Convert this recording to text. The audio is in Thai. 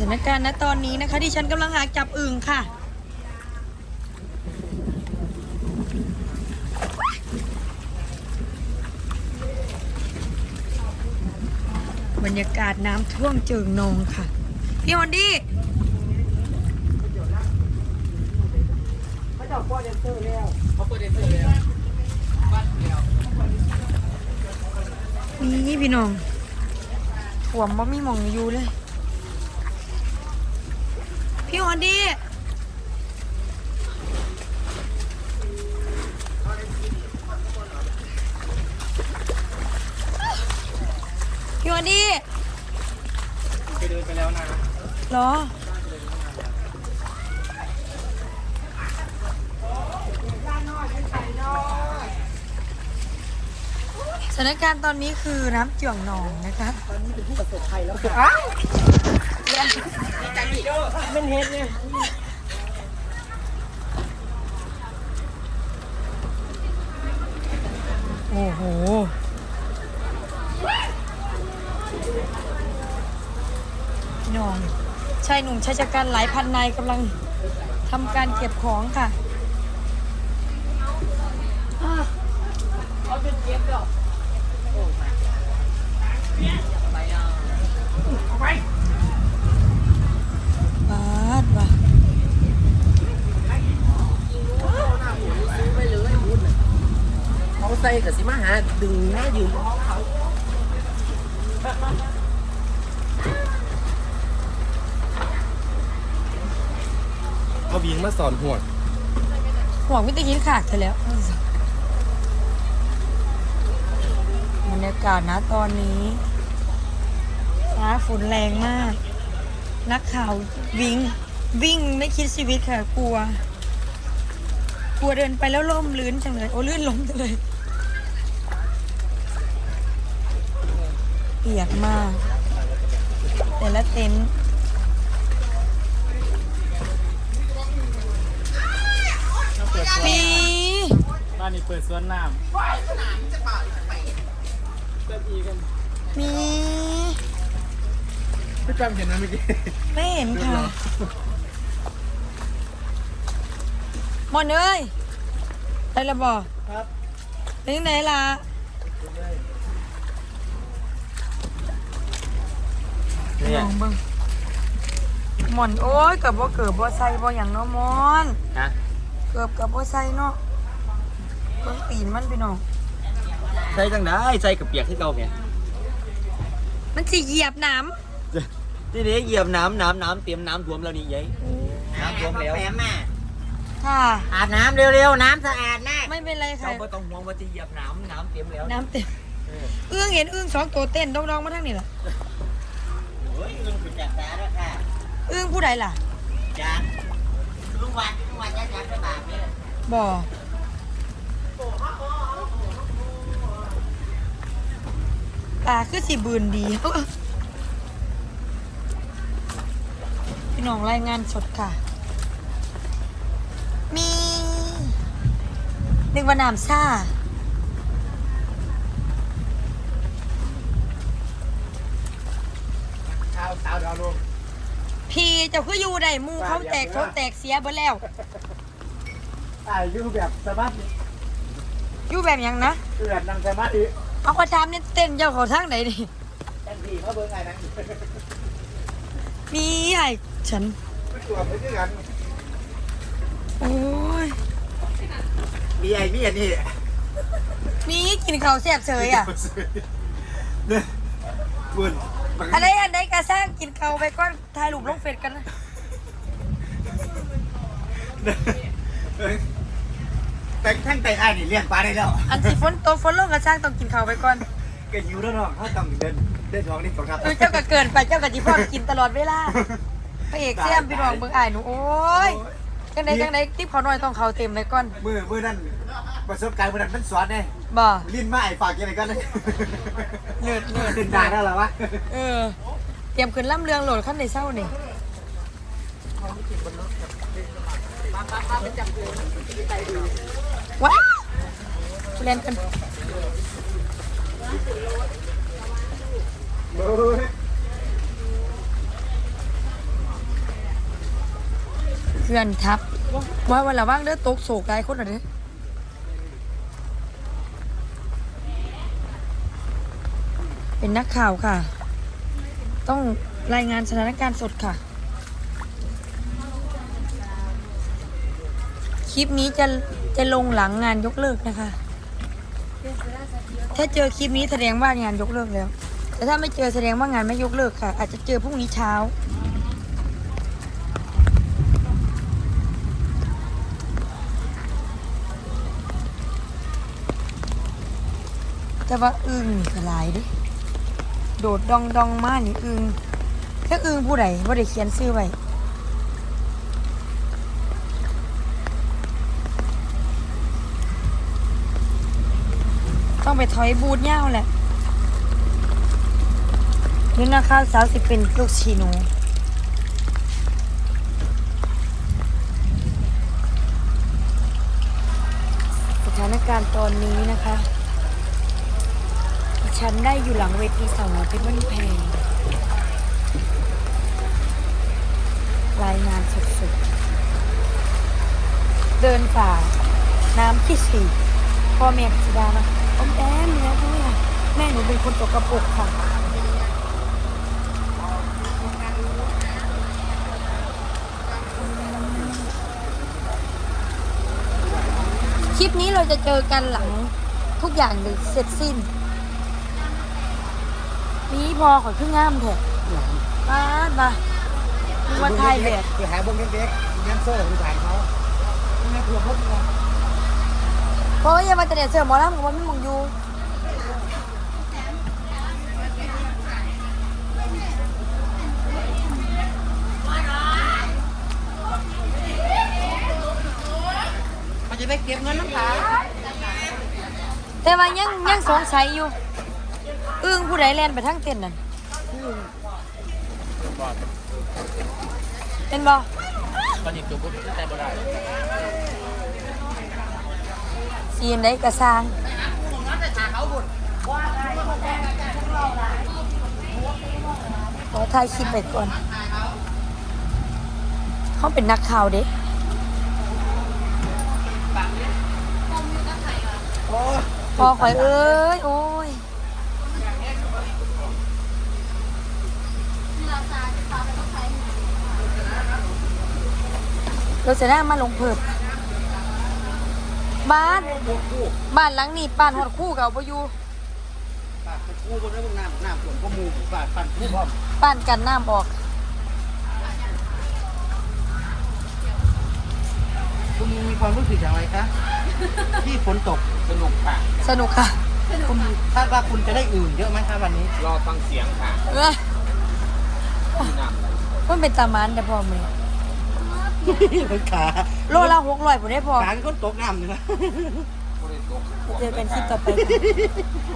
ถานการณ์ณตอนนี้นะคะที่ฉันกำลังหาจับอึ่งค่ะ บรรยากาศน้ำท่วมจิงนองค่ะ พี่ฮอนดี้เขาเปิดเดนเซอร์แล้วนี่พี่น้องถ่วมบ่มีมองอยู่เลย พี่ฮอนดี้พี่ฮอนดี้ไปเดินไปแล้วนะเหรอ สถานการณ์ตอนนี้คือน้ำเจืองหนองนะคะ ตอนนี้เป็นผู้ประสบภัยแล้วค่ะ อ้าวเป็นเฮ็ดเนี่ยโอ้โหนองชายหนุ่มชายชะกันหลายพันนายกำลังทำการเก็บของค่ะเขาเป็นเก็บดอกเอาไป บาดว่ะ เขา ใส่กับสิมาหาดึงหน้ายืนของเขาเอาวิงมาสอนหวดห่วงมิตรยินขาดเธอแล้วบรรยากาศนะตอนนี้ฟ้าฝนแรงมาก นักข่าววิ่ง วิ่งไม่คิดชีวิตค่ะกลัว กลัวเดินไปแล้วล่มลื่นจังเลย โอ้ลื่นล้มจังเลย เปียกมาก แต่ละเต็นท์มีบ้านนี้เปิดสวนน้ำเติมอีกันมีพี่จำเห็นไหมเมื่อกี้ไม่เห็นค่ะหมอนเอ้ยได้และบอกครับไปที่ไหนล่ะ เนี่ยลองเบิ่งหมอนโอ้ยเกือบบ่เกือบบ่ใส่บ่อย่างเนาะหมอนฮะเกือบกับบ่ใส่เนาะเบิ่งตีนมันพี่น้องใส่จังได้ใส่กับเปียกที่เก่าไงมันสิเหยียบน้ทีนี้เหยียบน้ำน้ำน้ำเตรียมน้ำท่วมแล้วนี่ยัยน้ำท่วมแล้วำค่ะ อาบน้ำเร็วๆ น้ำสะอาดนะไม่เป็นไรค่ะ เจ้าไม่ต้องห่วงว่าจะเหยียบน้ำน้ำเตรียมแล้วน้ำเต็มเออเอื้องเห็นเอื้องสองตัวเต้นดองๆมาทางนี้ล่ะ โอ้ยเงินคุณจัดสาแล้วค่ะเอื้องผู้ใดล่ะจานลุงวันลุงวันยัดยัดไปบาปนี่บ่ตาคือสิบืนดี พี่น้องรายงานสดค่ะ มีนึกว่าน้ำซ่า เช้าเช้าเช้าลงพี่เจ้าคืออยู่ได้หมูเขาแตกเขาแตกเสียเบิดแล้ว อายุแบบสมาธิอยู่แบบหยังนะเอือนนั่งสมาธิเอากระทามเนี่ยเต้นเจ้าเขาทางไหนดิทันทีเขาเบิ่งไงนั่งมีไอ้ฉันตัวไปด้วยกันโอ้ย มีไอ้มีอันนี้มีกินข้าวแซ่บเฉยอะ เนี่ยบุญ อันใดอันใดกระสร้างกินข้าวไปก่อนถ่ายรูปลงเฟซกันนะแต่ทั้งไต่อ้ายนี่เลี้ยงปลาได้แล้วอันสิฝนตกฝนลงกระสร้างต้องกินข้าวไปก่อนก็อยู่แล้วเนาะเขาต้องเดินเดินท้องนี่ก่อนครับเออเจ้าก็เกินไปเจ้าก็จิพร้อมกินตลอดเวลาพระเอกแซมพี่น้องเบิ่งอ้ายหนูโอ้ยจังใดจังใดติ๊บเขาน้อยต้องเขาเต็มเลยก่อนมือมือนั่นประสบการณ์มือนั่นมันสอนไง บ่ลิ้นมาไอ้ฝากยังไงกันเลยเลิศเลิศขึ้นได้แล้วเหรอวะเออเตรียมขึ้นล่ำเรืองโหลดขั้นในเศร้านี่ว้าวเล่นกันโอ้ยขื่อนทับว่าวันละว่างเด้อตกโศกหลายคนอะเด้อ เป็นนักข่าวค่ะ ต้องรายงานสถานการณ์สดค่ะ คลิปนี้จะจะลงหลังงานยกเลิกนะคะ ถ้าเจอคลิปนี้แสดงว่างานยกเลิกแล้ว แต่ถ้าไม่เจอแสดงว่างานไม่ยกเลิกค่ะ อาจจะเจอพรุ่งนี้เช้า แต่ว่าอึ้งนี่ก็หลายเดิ โดดดองดองมานี่อึงแค่อึงผู้ใดว่าได้เขียนชื่อไว้ต้องไปถอยบูดเง่าแหละนี่นะคะสาวสิเป็นลูกชีหนูสถานการณ์ตอนนี้นะคะ ฉันได้อยู่หลังเวทีสาวน้อยเพชรบ้านแพงรายงานสดๆ เดินฝ่า น้ำที่สี่พ่อแม่พิดามาอมแอมเนี่ยพ่อแม่แม่หนูเป็นคนตกกระปุกค่ะคลิปนี้เราจะเจอกันหลังทุกอย่างเลยเสร็จสิ้น นี่พอขอขึ้นงามเถอะมามาดูวันไทยแบบไปหาเบิ้งเด็กๆแดนเซอร์ของสายเขาแม่ครัวพบกันเพราะว่าอย่ามาแต่เด็เสือหมอลำกับว่าไม่มองอยู่มันจะได้เก็บเงินน้ำตาแต่ว่ายังยังสงสัยอยู่ อึ้งผู้ใดแล่นไปทั้งเต้นนั่นเป็นบ่ตอนนี้ตัวปุ๊บแต่บ่ได้สีนได้กระซางขอถ่ายคลิปไปก่อน เขาเป็นนักข่าวเด็กโอ้พอข่อยเอ้ย โอ้ย เราจะได้มาลงเพิ่มบ้าน บ้านหลังนี้ป้านหอดคู่กับปอยู่ปากคู่บนนั้นน้ำน้ำส่วนก็มูปากปั่นคู่พร้อมป้านกันน้ำออกคุณมีความรู้สึกอย่างไรคะที่ฝนตกสนุกค่ะสนุกค่ะ คุณคาดว่าคุณจะได้อื่นเยอะไหมคะวันนี้รอฟังเสียงค่ะเอ้ยที่น้ำไหลมันเป็นตามันแต่พอมือ เป็นขาโลละหกร้อยผมได้พอขาเป็นคนตกน้ำเลยนะบ่ได้ตกเจอกันคลิปต่อไปค่ะ